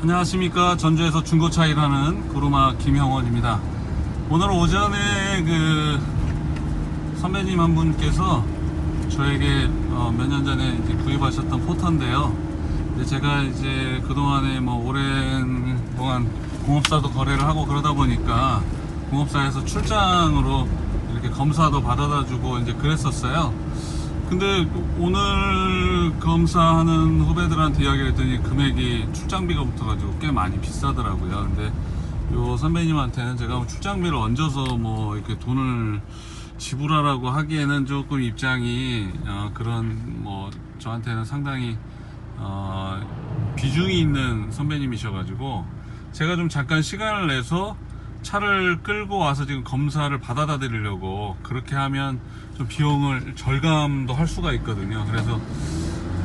안녕하십니까. 전주에서 중고차 일하는 구루마 김형원입니다. 오늘 오전에 그 선배님 한 분께서 저에게 어, 몇년 전에 이제 구입하셨던 포터인데요. 제가 이제 그동안에 뭐 오랜 동안 공업사도 거래를 하고 그러다 보니까 공업사에서 출장으로 이렇게 검사도 받아다 주고 이제 그랬었어요 근데 오늘 검사하는 후배들한테 이야기를 했더니 금액이 출장비가 붙어가지고 꽤 많이 비싸더라고요. 근데 요 선배님한테는 제가 뭐 출장비를 얹어서 뭐 이렇게 돈을 지불하라고 하기에는 조금 입장이 어, 그런 뭐 저한테는 상당히 어, 비중이 있는 선배님이셔가지고 제가 좀 잠깐 시간을 내서 차를 끌고 와서 지금 검사를 받아다 드리려고 그렇게 하면 좀 비용을 절감도 할 수가 있거든요. 그래서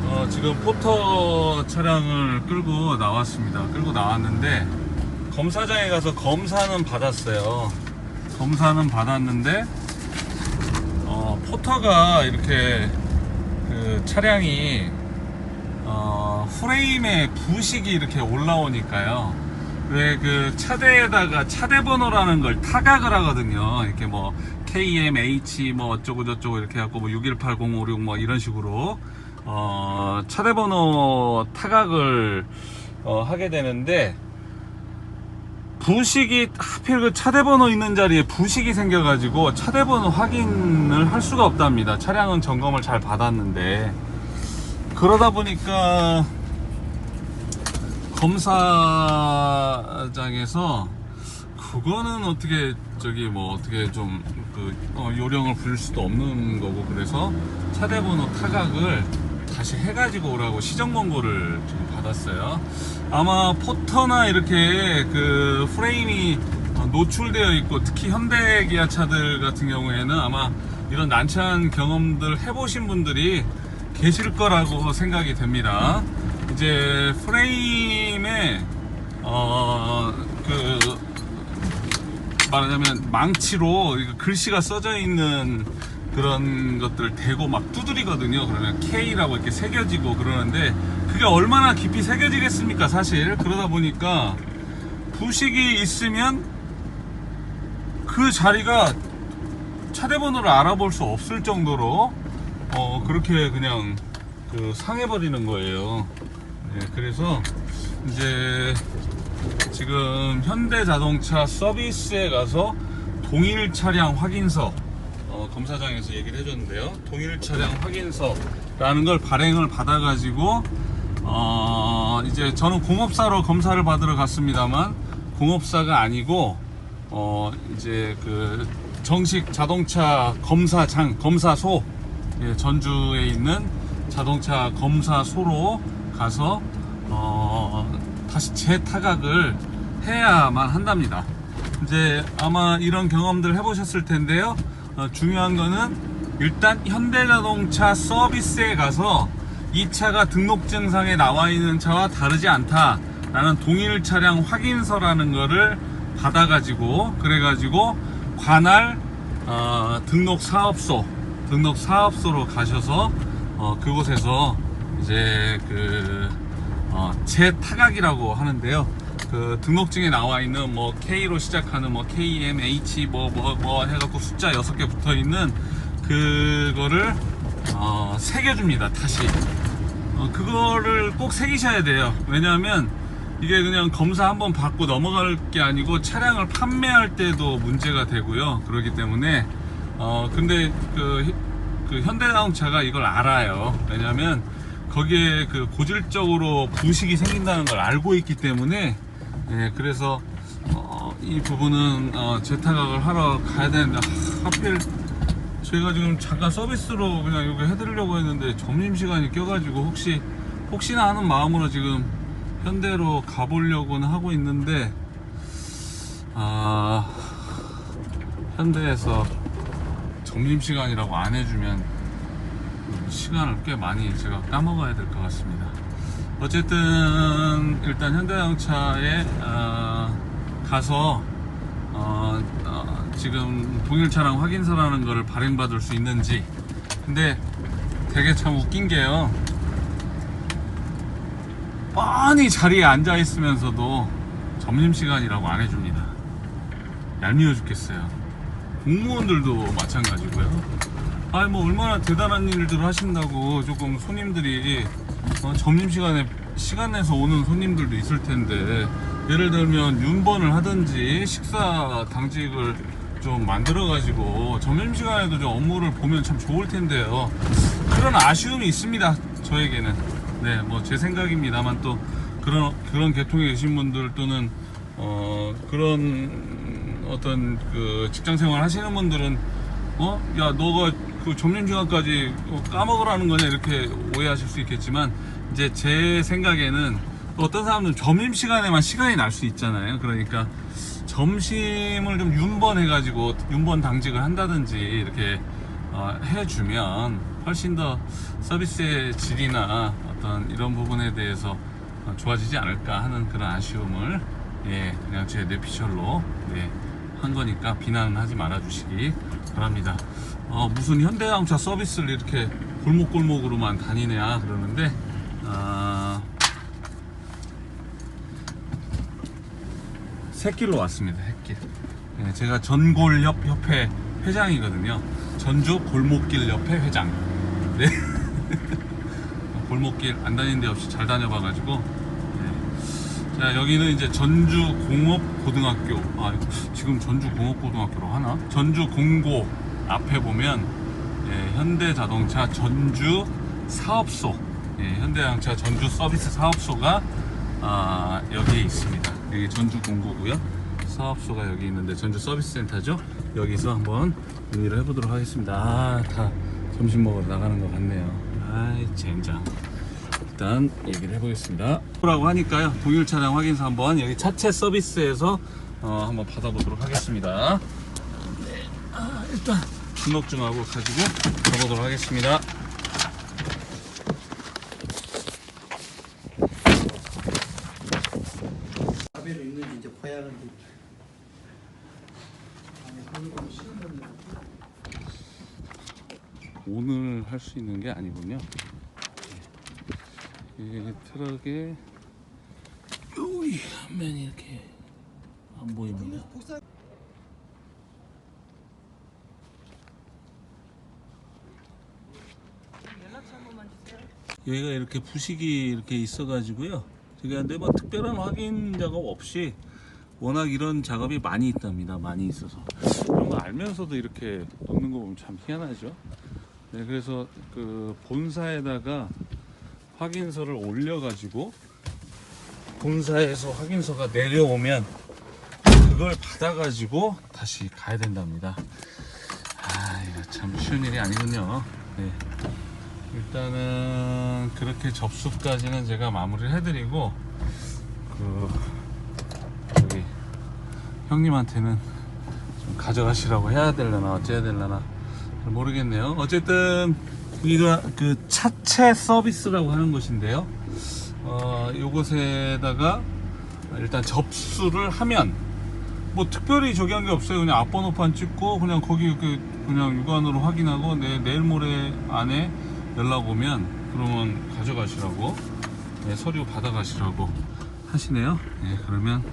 어, 지금 포터 차량을 끌고 나왔습니다. 끌고 나왔는데 검사장에 가서 검사는 받았어요. 검사는 받았는데 어, 포터가 이렇게 그 차량이 어, 프레임에 부식이 이렇게 올라오니까요. 왜 그 차대에다가 차대 번호라는 걸 타각을 하거든요. 이렇게 뭐 KMH 뭐 어쩌고 저쩌고 이렇게 해갖고 뭐 6180556 뭐 이런 식으로 어, 차대 번호 타각을 어, 하게 되는데 부식이 하필 그 차대 번호 있는 자리에 부식이 생겨가지고 차대 번호 확인을 할 수가 없답니다. 차량은 점검을 잘 받았는데 그러다 보니까 검사장에서 그거는 어떻게 저기 뭐 어떻게 좀그 요령을 부릴 수도 없는 거고 그래서 차대번호 타각을 다시 해가지고 오라고 시정 권고를 좀 받았어요. 아마 포터나 이렇게 그 프레임이 노출되어 있고 특히 현대 기아 차들 같은 경우에는 아마 이런 난처한 경험들 해보신 분들이 계실 거라고 생각이 됩니다. 이제 프레임에 어 그 말하자면 망치로 글씨가 써져 있는 그런 것들을 대고 막 두드리거든요. 그러면 K라고 이렇게 새겨지고 그러는데 그게 얼마나 깊이 새겨지겠습니까, 사실. 그러다 보니까 부식이 있으면 그 자리가 차대번호를 알아볼 수 없을 정도로 어 그렇게 그냥 그 상해버리는 거예요. 네, 그래서 이제 지금 현대자동차 서비스에 가서 동일 차량 확인서 어, 검사장에서 얘기를 해줬는데요. 동일 차량 확인서라는 걸 발행을 받아가지고 어, 이제 저는 공업사로 검사를 받으러 갔습니다만 공업사가 아니고 어, 이제 그 정식 자동차 검사장 검사소 예, 전주에 있는 자동차 검사소로 가서 어, 다시 재타각을 해야만 한답니다. 이제 아마 이런 경험들 해보셨을 텐데요. 어, 중요한 거는 일단 현대자동차 서비스에 가서 이 차가 등록증상에 나와 있는 차와 다르지 않다 라는 동일 차량 확인서라는 거를 받아 가지고 그래 가지고 관할 어, 등록 사업소 등록 사업소로 가셔서 어, 그곳에서 이제 그 어, 재타각이라고 하는데요. 그 등록증에 나와 있는 뭐 K로 시작하는 뭐 KMH 뭐뭐 뭐 해갖고 숫자 6개 붙어 있는 그거를 어, 새겨줍니다. 다시. 어, 그거를 꼭 새기셔야 돼요. 왜냐하면 이게 그냥 검사 한번 받고 넘어갈 게 아니고 차량을 판매할 때도 문제가 되고요. 그렇기 때문에 어 근데 그, 그 현대자동차가 이걸 알아요. 왜냐하면 거기에 그 고질적으로 부식이 생긴다는 걸 알고 있기 때문에 예, 그래서 어, 이 부분은 어, 재타각을 하러 가야 되는데 하, 하필 저희가 지금 잠깐 서비스로 그냥 이거 해드리려고 했는데 점심시간이 껴가지고 혹시 혹시나 하는 마음으로 지금 현대로 가보려고는 하고 있는데 아 현대에서 점심시간이라고 안 해주면 시간을 꽤 많이 제가 까먹어야 될 것 같습니다. 어쨌든 일단 현대자동차에 어, 가서 어, 어, 지금 동일 차량 확인서라는 거를 발행받을 수 있는지 근데 되게 참 웃긴 게요. 뻔히 자리에 앉아 있으면서도 점심시간이라고 안 해줍니다. 얄미워 죽겠어요. 공무원들도 마찬가지고요. 아니 뭐 얼마나 대단한 일들을 하신다고 조금 손님들이 어, 점심시간에 시간 내서 오는 손님들도 있을 텐데 예를 들면 윤번을 하든지 식사 당직을 좀 만들어 가지고 점심시간에도 좀 업무를 보면 참 좋을 텐데요 그런 아쉬움이 있습니다 저에게는 네 뭐 제 생각입니다만 또 그런 그런 계통에 계신 분들 또는 어 그런 어떤 그 직장 생활 하시는 분들은 어? 야, 너가 그 점심시간까지 어, 까먹으라는 거냐, 이렇게 오해하실 수 있겠지만, 이제 제 생각에는 또 어떤 사람들은 점심시간에만 시간이 날 수 있잖아요. 그러니까 점심을 좀 윤번해 가지고, 윤번 당직을 한다든지, 이렇게 어, 해주면 훨씬 더 서비스의 질이나 어떤 이런 부분에 대해서 어, 좋아지지 않을까 하는 그런 아쉬움을, 예, 그냥 제 뇌피셜로, 네, 한 거니까 비난은 하지 말아 주시기 바랍니다. 어, 무슨 현대자동차 서비스를 이렇게 골목골목으로만 다니냐 그러는데 아, 새길로 왔습니다. 새길. 예, 제가 전골협 협회 회장이거든요. 전주 골목길 협회 회장. 네. 골목길 안 다니는 데 없이 잘 다녀봐가지고 네. 자 여기는 이제 전주 공업 고등학교. 아 지금 전주 공업 고등학교로 하나? 전주 공고 앞에 보면 예, 현대자동차 전주 사업소. 예, 현대자동차 전주 서비스 사업소가 아, 여기에 있습니다. 여기 전주 공고고요. 사업소가 여기 있는데 전주 서비스 센터죠? 여기서 한번 문의를 해보도록 하겠습니다. 아다 점심 먹으러 나가는 것 같네요. 아이 젠장 일단 얘기를 해보겠습니다. 라고 하니까요. 동일 차량 확인서 한번 여기 차체 서비스에서 어, 한번 받아보도록 하겠습니다. 네, 아, 일단 등록증하고 가지고 가보도록 하겠습니다. 가베로 있는지 이제 봐야 하는데 오늘 할 수 있는 게 아니군요. 이 트럭에 여기 화면이 이렇게 안 보입니다. 여기가 이렇게 부식이 이렇게 있어 가지고요. 저기 근데 뭐 특별한 확인 작업 없이 워낙 이런 작업이 많이 있답니다. 많이 있어서 이런 거 알면서도 이렇게 놓는 거 보면 참 희한하죠. 네, 그래서 그 본사에다가 확인서를 올려가지고 본사에서 확인서가 내려오면 그걸 받아가지고 다시 가야 된답니다. 아, 이거 참 쉬운 일이 아니군요. 네. 일단은 그렇게 접수까지는 제가 마무리를 해드리고 그 여기 형님한테는 좀 가져가시라고 해야 되려나 어째야 되려나 잘 모르겠네요. 어쨌든 여기가 그 차체 서비스라고 하는 곳인데요. 어, 요곳에다가 일단 접수를 하면 뭐 특별히 저기 한 게 없어요. 그냥 앞번호판 찍고 그냥 거기 그 그냥 육안으로 확인하고 내 내일 모레 안에 연락 오면 그러면 가져가시라고 네, 서류 받아가시라고 하시네요. 예, 그러면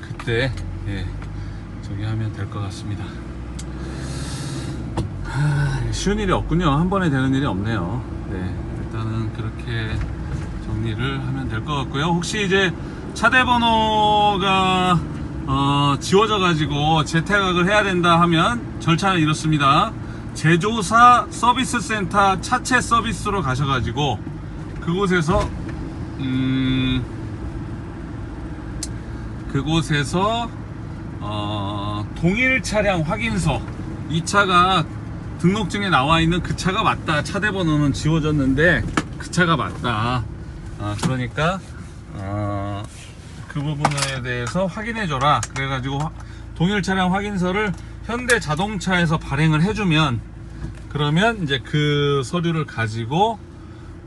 그때 예, 저기 하면 될 것 같습니다. 하, 쉬운 일이 없군요. 한 번에 되는 일이 없네요. 네, 일단은 그렇게 정리를 하면 될 것 같고요. 혹시 이제 차대 번호가 어, 지워져 가지고 재택학을 해야 된다 하면 절차는 이렇습니다. 제조사 서비스 센터 차체 서비스로 가셔 가지고 그곳에서 음 그곳에서 어, 동일 차량 확인서 이 차가 등록증에 나와 있는 그 차가 맞다 차대 번호는 지워졌는데 그 차가 맞다 아, 그러니까 어, 그 부분에 대해서 확인해 줘라 그래가지고 화- 동일 차량 확인서를 현대 자동차에서 발행을 해주면 그러면 이제 그 서류를 가지고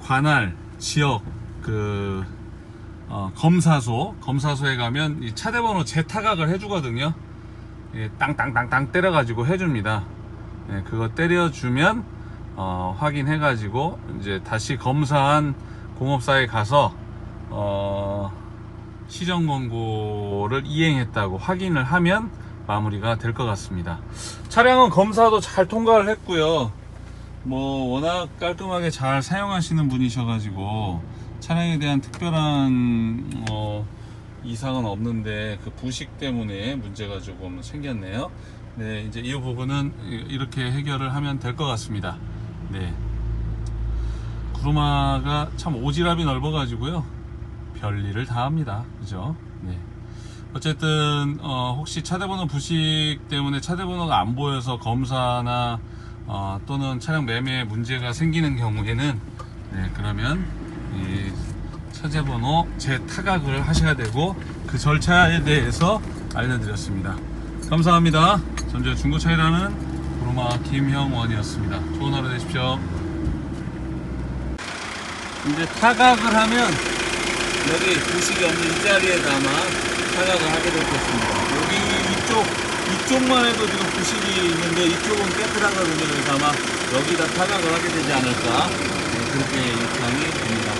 관할 지역 그 어, 검사소 검사소에 가면 이 차대번호 재타각을 해주거든요. 예, 땅땅땅땅 때려가지고 해줍니다. 예, 그거 때려주면 어, 확인해 가지고 이제 다시 검사한 공업사에 가서 어, 시정 권고를 이행했다고 확인을 하면 마무리가 될 것 같습니다. 차량은 검사도 잘 통과를 했고요. 뭐 워낙 깔끔하게 잘 사용하시는 분이셔 가지고 차량에 대한 특별한 어, 이상은 없는데 그 부식 때문에 문제가 조금 생겼네요. 네, 이제 이 부분은 이- 이렇게 해결을 하면 될 것 같습니다. 네. 구루마가 참 오지랖이 넓어가지고요. 별일을 다 합니다. 그죠? 네. 어쨌든, 어, 혹시 차대번호 부식 때문에 차대번호가 안 보여서 검사나, 어, 또는 차량 매매에 문제가 생기는 경우에는, 네, 그러면, 이 차제번호 재타각을 하셔야 되고, 그 절차에 대해서 알려드렸습니다. 감사합니다. 전주 중고차이라는 구루마 김형원이었습니다. 좋은 하루 되십시오. 이제 타각을 하면 여기 부식이 없는 이 자리에 담아 타각을 하게 될 것입니다. 여기 이쪽 이쪽만 해도 지금 부식이 있는데 이쪽은 깨끗하거든요. 그래서 아마 여기다 타각을 하게 되지 않을까 네, 그렇게 예상이 됩니다.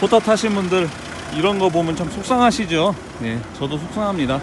포터 타신 분들 이런 거 보면 참 속상하시죠? 네, 저도 속상합니다.